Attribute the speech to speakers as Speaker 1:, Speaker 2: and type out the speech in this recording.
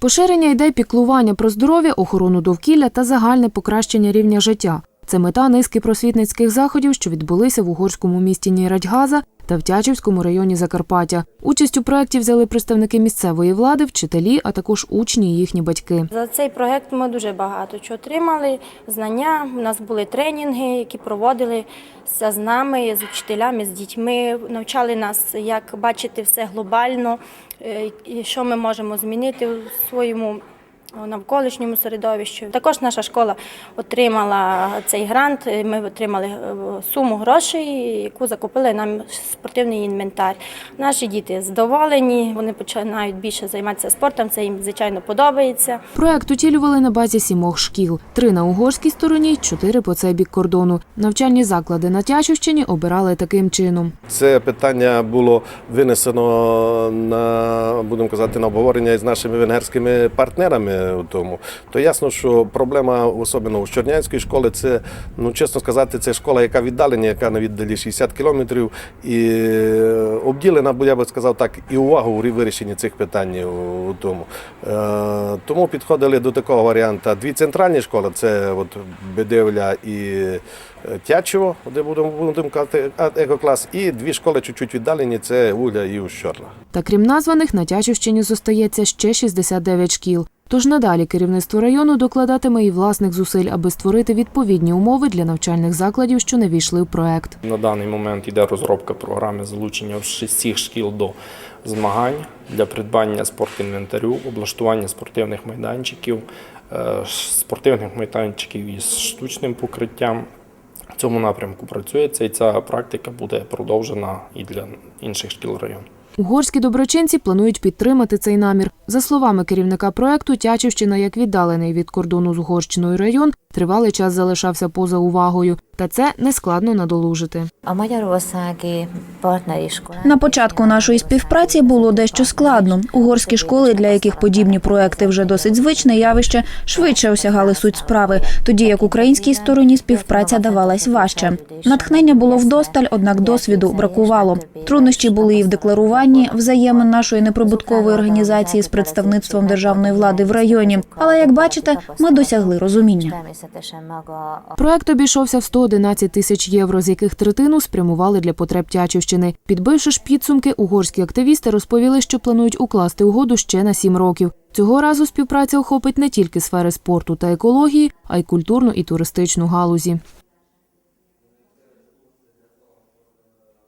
Speaker 1: Поширення ідей піклування про здоров'я, охорону довкілля та загальне покращення рівня життя. Це мета низки просвітницьких заходів, що відбулися в угорському місті Нірадьгаза та в Тячівському районі Закарпаття. Участь у проєкті взяли представники місцевої влади, вчителі, а також учні і їхні батьки.
Speaker 2: За цей проект ми дуже багато чого отримали. Знання. У нас були тренінги, які проводилися з нами, з вчителями, з дітьми. Навчали нас, як бачити все глобально, е, що ми можемо змінити у своєму навколишньому середовищі. Також наша школа отримала цей грант. Ми отримали е, суму грошей, яку закупили нам спортивний інвентар. Наші діти задоволені, вони починають більше займатися спортом. Це їм звичайно подобається.
Speaker 1: Проект утілювали на базі сімох шкіл: три на угорській стороні, чотири по цей бік кордону. Навчальні заклади на Тячівщині обирали таким чином.
Speaker 3: Це питання було винесено на будемо казати на обговорення із нашими венгерськими партнерами. Тому то ясно, що проблема, особливо у Чорнянської школи, це ну чесно сказати, це школа, яка віддалення, яка на віддалі 60 кілометрів, і е, обділена, бо я би сказав так, і увагу у вирішенні цих питань у тому. Е, Тому підходили до такого варіанту. Дві центральні школи це от Бедевля і е, Тячево, де будемо будемо казати екоклас, і дві школи чуть-чуть віддалені це Угля і Ущорла.
Speaker 1: Та крім названих, на Тячівщині зостається ще 69 шкіл. Тож надалі керівництво району докладатиме і власних зусиль, аби створити відповідні умови для навчальних закладів, що не війшли в проект.
Speaker 4: На даний момент йде розробка програми залучення всіх шкіл до змагань для придбання спортінвентарю, облаштування спортивних майданчиків, е, спортивних майданчиків із штучним покриттям. В цьому напрямку працюється і ця практика буде продовжена і для інших шкіл району.
Speaker 1: Угорські доброчинці планують підтримати цей намір. За словами керівника проекту, Тячівщина, як віддалений від кордону з Угорщиною район, тривалий час залишався поза увагою. Та це нескладно надолужити.
Speaker 5: На початку нашої співпраці було дещо складно. Угорські школи, для яких подібні проекти вже досить звичне явище, швидше осягали суть справи, тоді як українській стороні співпраця давалась важче. Натхнення було вдосталь, однак досвіду бракувало. Труднощі були і в декларуванні взаємин нашої неприбуткової організації з представництвом державної влади в районі. Але як бачите, ми досягли розуміння.
Speaker 1: Проект обійшовся в 111 тисяч євро, з яких третину спрямували для потреб Тячівщини. Підбивши ж підсумки, угорські активісти розповіли, що планують укласти угоду ще на сім років. Цього разу співпраця охопить не тільки сфери спорту та екології, а й культурну і туристичну галузі.